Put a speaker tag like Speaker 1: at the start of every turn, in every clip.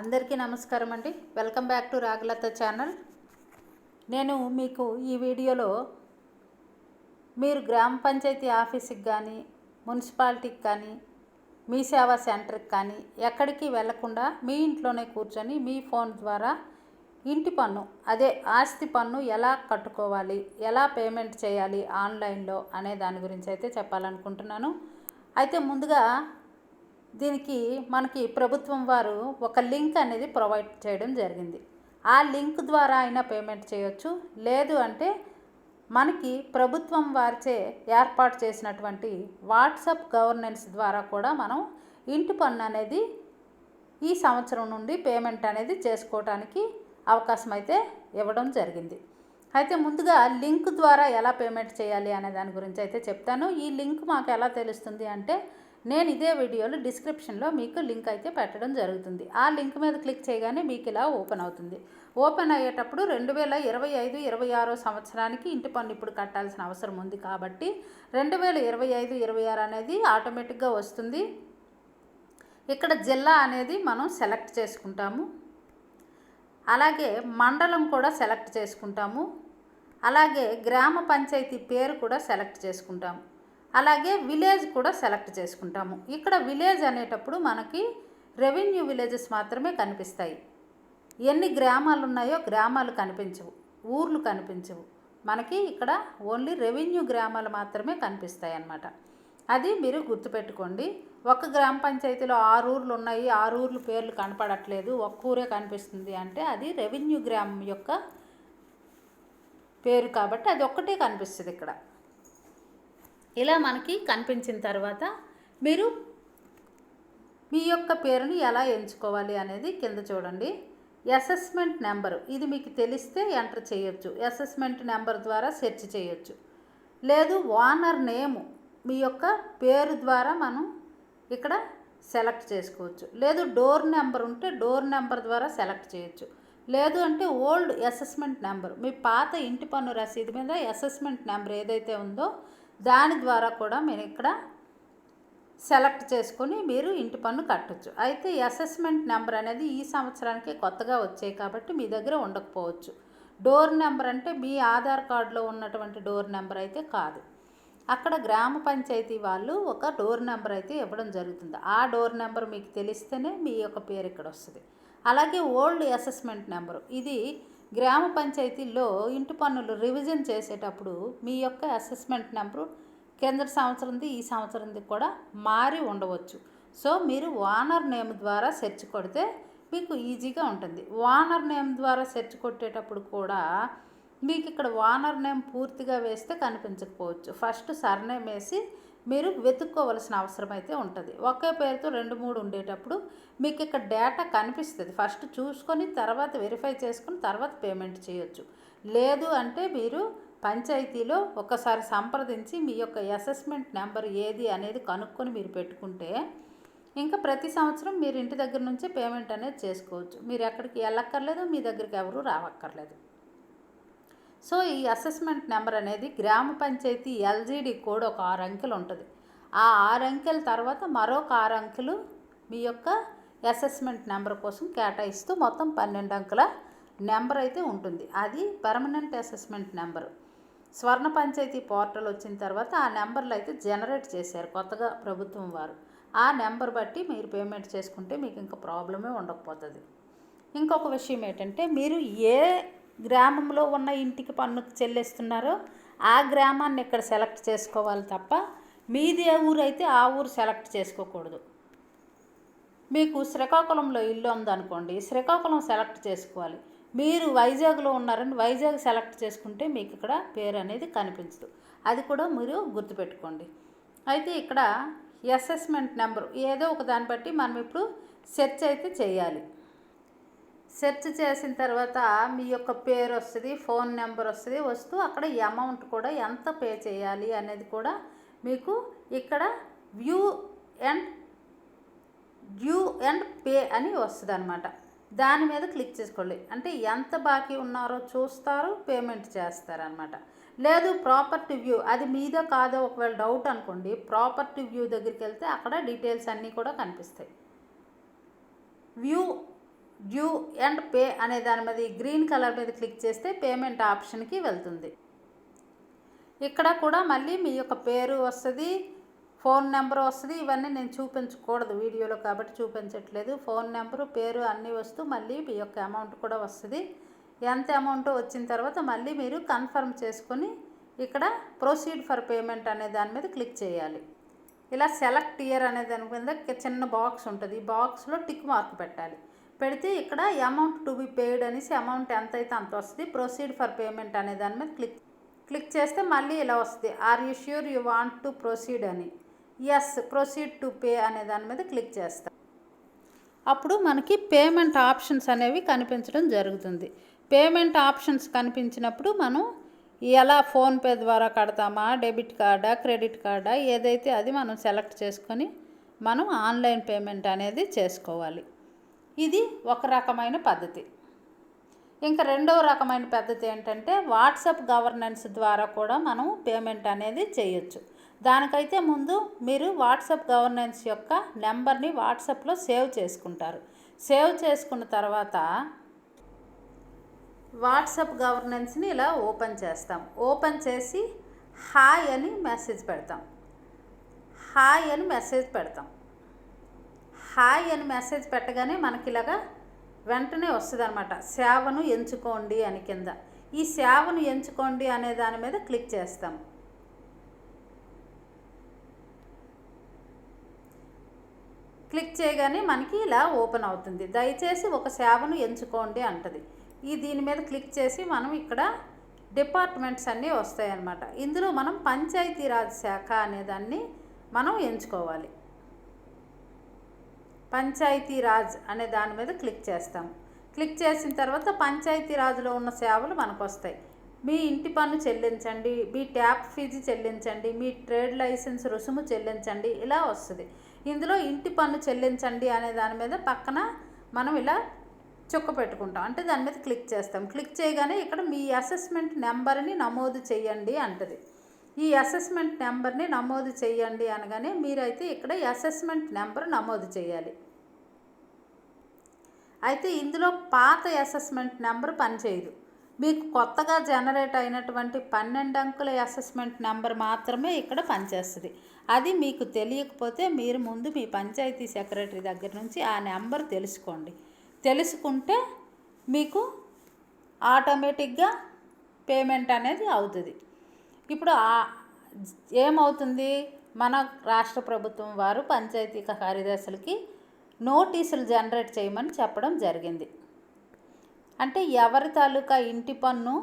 Speaker 1: అందరికీ నమస్కారం అండి. Welcome back to Ragalatha channel. నేను మీకు ఈ వీడియోలో మీరు గ్రామ పంచాయతీ ఆఫీస్కి కానీ మున్సిపాలిటీకి కానీ మీ సేవా సెంటర్కి కానీ ఎక్కడికి వెళ్ళకుండా మీ ఇంట్లోనే కూర్చొని మీ ఫోన్ ద్వారా ఇంటి పన్ను అదే ఆస్తి పన్ను ఎలా కట్టుకోవాలి ఎలా పేమెంట్ చేయాలి ఆన్లైన్లో అనే దాని గురించి అయితే చెప్పాలనుకుంటున్నాను. అయితే ముందుగా దీనికి మనకి ప్రభుత్వం వారు ఒక లింక్ అనేది ప్రొవైడ్ చేయడం జరిగింది. ఆ లింక్ ద్వారా అయినా పేమెంట్ చేయొచ్చు. లేదు అంటే మనకి ప్రభుత్వం వారిచే ఏర్పాటు చేసినటువంటి వాట్సాప్ గవర్నెన్స్ ద్వారా కూడా మనం ఇంటి పన్ను అనేది ఈ సంవత్సరం నుండి పేమెంట్ అనేది చేసుకోవటానికి అవకాశం అయితే ఇవ్వడం జరిగింది. అయితే ముందుగా లింక్ ద్వారా ఎలా పేమెంట్ చేయాలి అనే దాని గురించి అయితే చెప్తాను. ఈ లింక్ మాకు ఎలా తెలుస్తుంది అంటే నేను ఇదే వీడియోలో డిస్క్రిప్షన్లో మీకు లింక్ అయితే పెట్టడం జరుగుతుంది. ఆ లింక్ మీద క్లిక్ చేయగానే మీకు ఇలా ఓపెన్ అవుతుంది. ఓపెన్ అయ్యేటప్పుడు రెండు వేల ఇరవై ఐదు ఇరవై ఆరో సంవత్సరానికి ఇంటి పన్ను ఇప్పుడు కట్టాల్సిన అవసరం ఉంది కాబట్టి రెండు వేల ఇరవై ఐదు ఇరవై ఆరు అనేది ఆటోమేటిక్గా వస్తుంది. ఇక్కడ జిల్లా అనేది మనం సెలెక్ట్ చేసుకుంటాము. అలాగే మండలం కూడా సెలెక్ట్ చేసుకుంటాము. అలాగే గ్రామ పంచాయతీ పేరు కూడా సెలెక్ట్ చేసుకుంటాము. అలాగే విలేజ్ కూడా సెలెక్ట్ చేసుకుంటాము. ఇక్కడ విలేజ్ అనేటప్పుడు మనకి రెవెన్యూ విలేజెస్ మాత్రమే కనిపిస్తాయి. ఎన్ని గ్రామాలు ఉన్నాయో గ్రామాలు కనిపించవు ఊర్లు కనిపించవు. మనకి ఇక్కడ ఓన్లీ రెవెన్యూ గ్రామాలు మాత్రమే కనిపిస్తాయి అన్నమాట. అది మీరు గుర్తుపెట్టుకోండి. ఒక గ్రామ పంచాయతీలో ఆరు ఊర్లు ఉన్నాయి ఆరు ఊర్లు పేర్లు కనపడట్లేదు ఒక్క ఊరే కనిపిస్తుంది అంటే అది రెవెన్యూ గ్రామం యొక్క పేరు కాబట్టి అది ఒక్కటే కనిపిస్తుంది ఇక్కడ. ఇలా మనకి కనిపించిన తర్వాత మీరు మీ యొక్క పేరుని ఎలా ఎంచుకోవాలి అనేది కింద చూడండి. Assessment number. ఇది మీకు తెలిస్తే ఎంటర్ చేయొచ్చు. అసెస్మెంట్ నెంబర్ ద్వారా సెర్చ్ చేయొచ్చు. లేదు ఓనర్ నేము మీ యొక్క పేరు ద్వారా మనం ఇక్కడ సెలెక్ట్ చేసుకోవచ్చు. లేదు డోర్ నెంబర్ ఉంటే డోర్ నెంబర్ ద్వారా సెలెక్ట్ చేయొచ్చు. లేదు అంటే ఓల్డ్ అసెస్మెంట్ నెంబర్. మీ పాత ఇంటి పన్ను రసీదు మీద అసెస్మెంట్ నెంబర్ ఏదైతే ఉందో దాని ద్వారా కూడా మీరు ఇక్కడ సెలెక్ట్ చేసుకుని మీరు ఇంటి పన్ను కట్టొచ్చు. అయితే అసెస్మెంట్ నెంబర్ అనేది ఈ సంవత్సరానికి కొత్తగా వచ్చాయి కాబట్టి మీ దగ్గర ఉండకపోవచ్చు. డోర్ నెంబర్ అంటే మీ ఆధార్ కార్డులో ఉన్నటువంటి డోర్ నెంబర్ అయితే కాదు. అక్కడ గ్రామ పంచాయతీ వాళ్ళు ఒక డోర్ నెంబర్ అయితే ఇవ్వడం జరుగుతుంది. ఆ డోర్ నెంబర్ మీకు తెలిస్తేనే మీ యొక్క పేరు ఇక్కడ వస్తుంది. అలాగే ఓల్డ్ అసెస్మెంట్ నెంబరు. ఇది గ్రామ పంచాయతీల్లో ఇంటి పన్నులు రివిజన్ చేసేటప్పుడు మీ యొక్క అసెస్మెంట్ నెంబరు కిందటి సంవత్సరంది ఈ సంవత్సరంది కూడా మారి ఉండవచ్చు. సో మీరు ఓనర్ నేమ్ ద్వారా సెర్చ్ కొడితే మీకు ఈజీగా ఉంటుంది. ఓనర్ నేమ్ ద్వారా సెర్చ్ కొట్టేటప్పుడు కూడా మీకు ఇక్కడ ఓనర్ నేమ్ పూర్తిగా వేస్తే కనిపించకపోవచ్చు. ఫస్ట్ సర్నేమ్ వేసి మీరు వెతుక్కోవలసిన అవసరం అయితే ఉంటుంది. ఒకే పేరుతో రెండు మూడు ఉండేటప్పుడు మీకు ఇక్కడ డేటా కనిపిస్తుంది. ఫస్ట్ చూసుకొని తర్వాత వెరిఫై చేసుకుని తర్వాత పేమెంట్ చేయొచ్చు. లేదు అంటే మీరు పంచాయతీలో ఒకసారి సంప్రదించి మీ యొక్క అసెస్మెంట్ నెంబర్ ఏది అనేది కనుక్కొని మీరు పెట్టుకుంటే ఇంకా ప్రతి సంవత్సరం మీరు ఇంటి దగ్గర నుంచే పేమెంట్ అనేది చేసుకోవచ్చు. మీరు ఎక్కడికి వెళ్ళక్కర్లేదు మీ దగ్గరికి ఎవరు రావక్కర్లేదు. సో ఈ అసెస్మెంట్ నెంబర్ అనేది గ్రామ పంచాయతీ ఎల్జీడీ కోడ్ ఒక ఆరు అంకెలు ఉంటుంది. ఆ ఆరు అంకెల తర్వాత మరొక ఆరు అంకెలు మీ యొక్క అసెస్మెంట్ నెంబర్ కోసం కేటాయిస్తూ మొత్తం పన్నెండు అంకెల నెంబర్ అయితే ఉంటుంది. అది permanent assessment number. Swarna Panchayat portal వచ్చిన తర్వాత ఆ నెంబర్లు అయితే జనరేట్ చేశారు కొత్తగా ప్రభుత్వం వారు. ఆ నెంబర్ బట్టి మీరు పేమెంట్ చేసుకుంటే మీకు ఇంకా ప్రాబ్లమే ఉండకపోతుంది. ఇంకొక విషయం ఏంటంటే మీరు ఏ గ్రామంలో ఉన్న ఇంటికి పన్ను చెల్లిస్తున్నారో ఆ గ్రామాన్ని ఇక్కడ సెలెక్ట్ చేసుకోవాలి తప్ప మీది ఏ ఊరు అయితే ఆ ఊరు సెలెక్ట్ చేసుకోకూడదు. మీకు శ్రీకాకుళంలో ఇల్లు ఉందనుకోండి శ్రీకాకుళం సెలెక్ట్ చేసుకోవాలి. మీరు వైజాగ్లో ఉన్నారని వైజాగ్ సెలెక్ట్ చేసుకుంటే మీకు ఇక్కడ పేరు అనేది కనిపించదు. అది కూడా మీరు గుర్తుపెట్టుకోండి. అయితే ఇక్కడ అసెస్మెంట్ నెంబరు ఏదో ఒక దాన్ని బట్టి మనం ఇప్పుడు సెర్చ్ అయితే చేయాలి. సెర్చ్ చేసిన తర్వాత మీ యొక్క పేరు వస్తుంది ఫోన్ నెంబర్ వస్తుంది వస్తూ అక్కడ అమౌంట్ కూడా ఎంత పే చేయాలి అనేది కూడా మీకు ఇక్కడ view and due and pay అని వస్తుంది అనమాట దాని మీద క్లిక్ చేసుకోండి. అంటే ఎంత బాకీ ఉన్నారో చూస్తారు పేమెంట్ చేస్తారనమాట లేదు ప్రాపర్టీ వ్యూ అది మీదో కాదో ఒకవేళ డౌట్ అనుకోండి ప్రాపర్టీ వ్యూ దగ్గరికి వెళ్తే అక్కడ డీటెయిల్స్ అన్నీ కూడా కనిపిస్తాయి. వ్యూ డ్యూ అండ్ పే అనే దాని మీద ఈ గ్రీన్ కలర్ మీద క్లిక్ చేస్తే పేమెంట్ ఆప్షన్కి వెళ్తుంది. ఇక్కడ కూడా మళ్ళీ మీ యొక్క పేరు వస్తుంది ఫోన్ నెంబర్ వస్తుంది ఇవన్నీ నేను చూపించకూడదు వీడియోలో కాబట్టి చూపించట్లేదు. ఫోన్ నెంబరు పేరు అన్నీ వస్తూ మళ్ళీ మీ యొక్క అమౌంట్ కూడా వస్తుంది. ఎంత అమౌంట్ వచ్చిన తర్వాత మళ్ళీ మీరు కన్ఫర్మ్ చేసుకొని ఇక్కడ ప్రొసీడ్ ఫర్ పేమెంట్ అనే దాని మీద క్లిక్ చేయాలి. ఇలా సెలెక్ట్ ఇయర్ అనే దాని మీద చిన్న బాక్స్ ఉంటుంది. ఈ బాక్స్లో టిక్ మార్క్ పెట్టాలి. పెడితే ఇక్కడ అమౌంట్ టు బి పేడ్ అనేసి అమౌంట్ ఎంత అయితే అంత వస్తుంది ప్రొసీడ్ ఫర్ పేమెంట్ అనే దాని మీద క్లిక్ క్లిక్ చేస్తే మళ్ళీ ఇలా వస్తుంది. Are you sure you want to proceed అని. ఎస్ ప్రొసీడ్ టు పే అనే దాని మీద క్లిక్ చేస్తాం. అప్పుడు మనకి పేమెంట్ ఆప్షన్స్ అనేవి కనిపించడం జరుగుతుంది. పేమెంట్ ఆప్షన్స్ కనిపించినప్పుడు మనం ఎలా ఫోన్పే ద్వారా కడతామా డెబిట్ కార్డా క్రెడిట్ కార్డా ఏదైతే అది మనం సెలెక్ట్ చేసుకొని మనం ఆన్లైన్ పేమెంట్ అనేది చేసుకోవాలి. ఇది ఒక రకమైన పద్ధతి. ఇంకా రెండవ రకమైన పద్ధతి ఏంటంటే వాట్సాప్ గవర్నెన్స్ ద్వారా కూడా మనం పేమెంట్ అనేది చేయొచ్చు. దానికైతే ముందు మీరు వాట్సాప్ గవర్నెన్స్ యొక్క నెంబర్ని వాట్సాప్లో సేవ్ చేసుకుంటారు. సేవ్ చేసుకున్న తర్వాత వాట్సాప్ గవర్నెన్స్ని ఇలా ఓపెన్ చేస్తాం. ఓపెన్ చేసి హాయ్ అని మెసేజ్ పెడతాం. హాయ్ అని మెసేజ్ పెడతాం. హాయ్ అని మెసేజ్ పెట్టగానే మనకి ఇలాగా వెంటనే వస్తుంది అనమాట సేవను ఎంచుకోండి అని కింద. ఈ సేవను ఎంచుకోండి అనే దాని మీద క్లిక్ చేస్తాం. క్లిక్ చేయగానే మనకి ఇలా ఓపెన్ అవుతుంది. దయచేసి ఒక సేవను ఎంచుకోండి అంటది. ఈ దీని మీద క్లిక్ చేసి మనం ఇక్కడ డిపార్ట్మెంట్స్ అన్నీ వస్తాయన్నమాట. ఇందులో మనం పంచాయతీరాజ్ శాఖ అనేదాన్ని మనం ఎంచుకోవాలి. పంచాయతీ రాజ్ అనే దాని మీద క్లిక్ చేస్తాం. క్లిక్ చేసిన తర్వాత పంచాయతీ రాజులో ఉన్న సేవలు మనకు వస్తాయి మీ ఇంటి పన్ను చెల్లించండి మీ ట్యాప్ ఫీజు చెల్లించండి మీ ట్రేడ్ లైసెన్స్ రుసుము చెల్లించండి ఇలా వస్తుంది. ఇందులో ఇంటి పన్ను చెల్లించండి అనే దాని మీద పక్కన మనం ఇలా చుక్క పెట్టుకుంటాం. అంటే దాని మీద క్లిక్ చేస్తాం. క్లిక్ చేయగానే ఇక్కడ మీ అసెస్మెంట్ నెంబర్ని నమోదు చేయండి అంటది. ఈ అసెస్మెంట్ నెంబర్ని నమోదు చేయండి అనగానే మీరైతే ఇక్కడ అసెస్మెంట్ నెంబర్ నమోదు చేయాలి. అయితే ఇందులో పాత అసెస్మెంట్ నెంబర్ పనిచేయదు. మీకు కొత్తగా జనరేట్ అయినటువంటి పన్నెండు అంకుల అసెస్మెంట్ నెంబర్ మాత్రమే ఇక్కడ పనిచేస్తుంది. అది మీకు తెలియకపోతే మీరు ముందు మీ పంచాయతీ సెక్రటరీ దగ్గర నుంచి ఆ నెంబర్ తెలుసుకోండి. తెలుసుకుంటే మీకు ఆటోమేటిక్గా పేమెంట్ అనేది అవుతుంది. ఇప్పుడు ఏమవుతుంది? మన రాష్ట్ర ప్రభుత్వం వారు పంచాయతీ కార్యదర్శులకి నోటీసులు జనరేట్ చేయమని చెప్పడం జరిగింది. అంటే ఎవరి తాలూకా ఇంటి పన్ను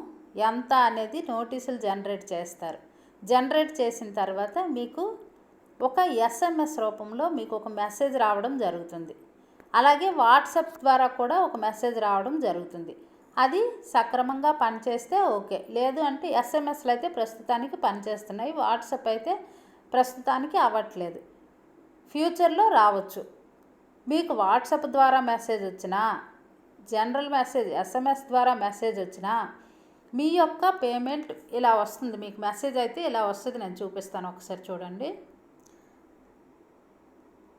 Speaker 1: ఎంత అనేది నోటీసులు జనరేట్ చేస్తారు. జనరేట్ చేసిన తర్వాత మీకు ఒక ఎస్ఎంఎస్ రూపంలో మీకు ఒక మెసేజ్ రావడం జరుగుతుంది. అలాగే వాట్సాప్ ద్వారా కూడా ఒక మెసేజ్ రావడం జరుగుతుంది. అది సక్రమంగా పనిచేస్తే ఓకే. లేదు అంటే ఎస్ఎంఎస్లు అయితే ప్రస్తుతానికి పనిచేస్తున్నాయి. వాట్సాప్ అయితే ప్రస్తుతానికి అవ్వట్లేదు. ఫ్యూచర్లో రావచ్చు. మీకు వాట్సాప్ ద్వారా మెసేజ్ వచ్చినా జనరల్ మెసేజ్ ఎస్ఎంఎస్ ద్వారా మెసేజ్ వచ్చినా మీ యొక్క పేమెంట్ ఇలా వస్తుంది. మీకు మెసేజ్ అయితే ఇలా వస్తుంది. నేను చూపిస్తాను ఒకసారి చూడండి.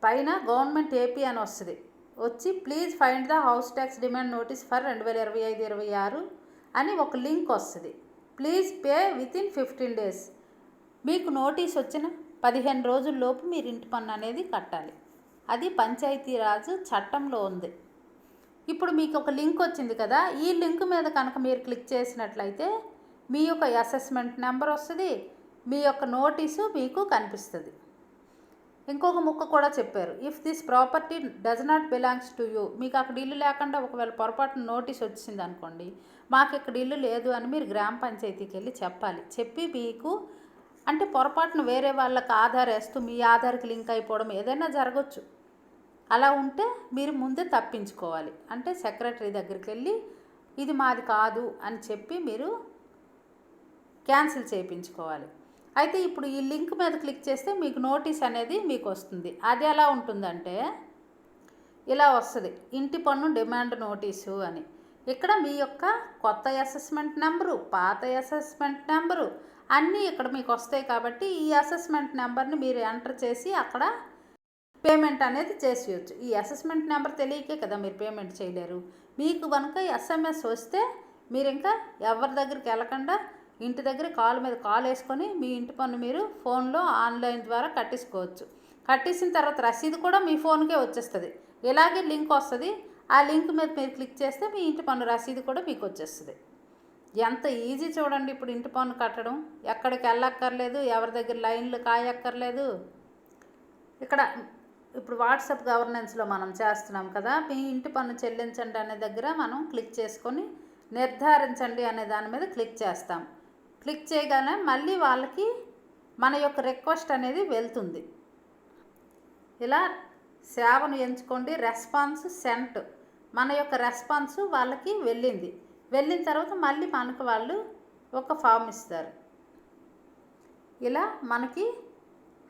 Speaker 1: పైన గవర్నమెంట్ ఏపీ అని వస్తుంది. వచ్చి please find the house tax demand notice for రెండు వేల ఇరవై ఐదు ఇరవై ఆరు అని ఒక లింక్ వస్తుంది. Please pay within fifteen days మీకు నోటీస్ వచ్చిన పదిహేను రోజుల్లోపు మీరు ఇంటి పన్ను అనేది కట్టాలి. అది పంచాయతీరాజ్ చట్టంలో ఉంది. ఇప్పుడు మీకు ఒక లింక్ వచ్చింది కదా ఈ లింక్ మీద కనుక మీరు క్లిక్ చేసినట్లయితే మీ యొక్క అసెస్మెంట్ నెంబర్ వస్తుంది మీ యొక్క నోటీసు మీకు కనిపిస్తుంది. ఇంకొక ముక్క కూడా చెప్పారు. If this property does not belongs to you మీకు అక్కడ ఇల్లు లేకుండా ఒకవేళ పొరపాటున నోటీస్ వచ్చింది అనుకోండి మాకు ఇక్కడ ఇల్లు లేదు అని మీరు గ్రామ పంచాయతీకి వెళ్ళి చెప్పాలి. చెప్పి మీకు అంటే పొరపాటున వేరే వాళ్ళకి ఆధార్ వేస్తూ మీ ఆధార్కి లింక్ అయిపోవడం ఏదైనా జరగచ్చు. అలా ఉంటే మీరు ముందే తప్పించుకోవాలి. అంటే సెక్రటరీ దగ్గరికి వెళ్ళి ఇది మాది కాదు అని చెప్పి మీరు క్యాన్సిల్ చేయించుకోవాలి. అయితే ఇప్పుడు ఈ లింక్ మీద క్లిక్ చేస్తే మీకు నోటీస్ అనేది మీకు వస్తుంది. అది ఎలా ఉంటుందంటే ఇలా వస్తుంది. ఇంటి పన్ను డిమాండ్ నోటీసు అని. ఇక్కడ మీ యొక్క కొత్త అసెస్మెంట్ నెంబరు పాత అసెస్మెంట్ నెంబరు అన్నీ ఇక్కడ మీకు వస్తాయి కాబట్టి ఈ అసెస్మెంట్ నెంబర్ని మీరు ఎంటర్ చేసి అక్కడ పేమెంట్ అనేది చేసేయచ్చు. ఈ అసెస్మెంట్ నెంబర్ తెలియకే కదా మీరు పేమెంట్ చేయలేరు. మీకు కనుక ఎస్ఎంఎస్ వస్తే మీరు ఇంకా ఎవరి దగ్గరికి వెళ్ళకుండా ఇంటి దగ్గర కాల్ మీద కాల్ వేసుకొని మీ ఇంటి పన్ను మీరు ఫోన్లో ఆన్లైన్ ద్వారా కట్టేసుకోవచ్చు కట్టేసిన తర్వాత రసీదు కూడా మీ ఫోన్కే వచ్చేస్తుంది. ఇలాగే లింక్ వస్తుంది. ఆ లింక్ మీద మీరు క్లిక్ చేస్తే మీ ఇంటి పన్ను రసీదు కూడా మీకు వచ్చేస్తుంది. ఎంత ఈజీ చూడండి ఇప్పుడు ఇంటి పన్ను కట్టడం. ఎక్కడికి వెళ్ళక్కర్లేదు ఎవరి దగ్గర లైన్లు కాయక్కర్లేదు. ఇక్కడ ఇప్పుడు వాట్సాప్ గవర్నెన్స్లో మనం చేస్తున్నాం కదా మీ ఇంటి పన్ను చెల్లించండి అనే దగ్గర మనం క్లిక్ చేసుకొని నిర్ధారించండి అనే దాని మీద క్లిక్ చేస్తాం. క్లిక్ చేయగానే మళ్ళీ వాళ్ళకి మన యొక్క రిక్వెస్ట్ అనేది వెళ్తుంది. ఇలా సేవను ఎంచుకోండి. Response sent. మన యొక్క రెస్పాన్స్ వాళ్ళకి వెళ్ళింది. వెళ్ళిన తర్వాత మళ్ళీ మనకు వాళ్ళు ఒక ఫామ్ ఇస్తారు. ఇలా మనకి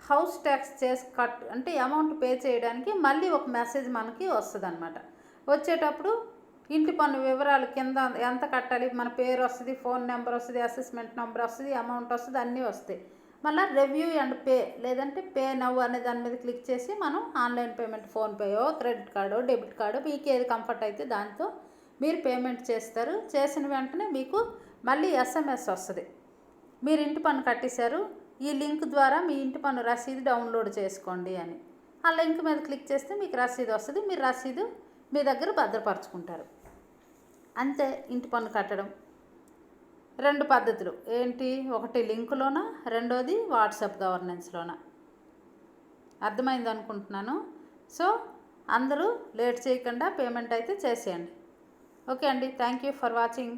Speaker 1: హౌస్ ట్యాక్స్ చేసి కట్ అంటే అమౌంట్ పే చేయడానికి మళ్ళీ ఒక మెసేజ్ మనకి వస్తుంది అనమాట వచ్చేటప్పుడు ఇంటి పన్ను వివరాలు కింద ఎంత కట్టాలి? మన పేరు వస్తుంది ఫోన్ నెంబర్ వస్తుంది అసెస్మెంట్ నెంబర్ వస్తుంది అమౌంట్ వస్తుంది అన్నీ వస్తాయి. మళ్ళీ రివ్యూ అండ్ పే లేదంటే పే నవ్వు అనే దాని మీద క్లిక్ చేసి మనం ఆన్లైన్ పేమెంట్ ఫోన్పేయో క్రెడిట్ కార్డో డెబిట్ కార్డో మీకు ఏది కంఫర్ట్ అయితే దాంతో మీరు పేమెంట్ చేస్తారు. చేసిన వెంటనే మీకు మళ్ళీ ఎస్ఎంఎస్ వస్తుంది. మీరు ఇంటి పన్ను కట్టేశారు ఈ లింక్ ద్వారా మీ ఇంటి పన్ను రసీదు డౌన్లోడ్ చేసుకోండి అని. ఆ లింక్ మీద క్లిక్ చేస్తే మీకు రసీదు వస్తుంది మీరు రసీదు మీ దగ్గర భద్రపరచుకుంటారు. అంతే ఇంటి పన్ను కట్టడం. రెండు పద్ధతులు. ఏంటి? ఒకటి లింకులోన రెండోది వాట్సాప్ గవర్నెన్స్లోన అర్థమైంది అనుకుంటున్నాను. సో అందరూ లేట్ చేయకుండా పేమెంట్ అయితే చేసేయండి. ఓకే అండి. Thank you for watching.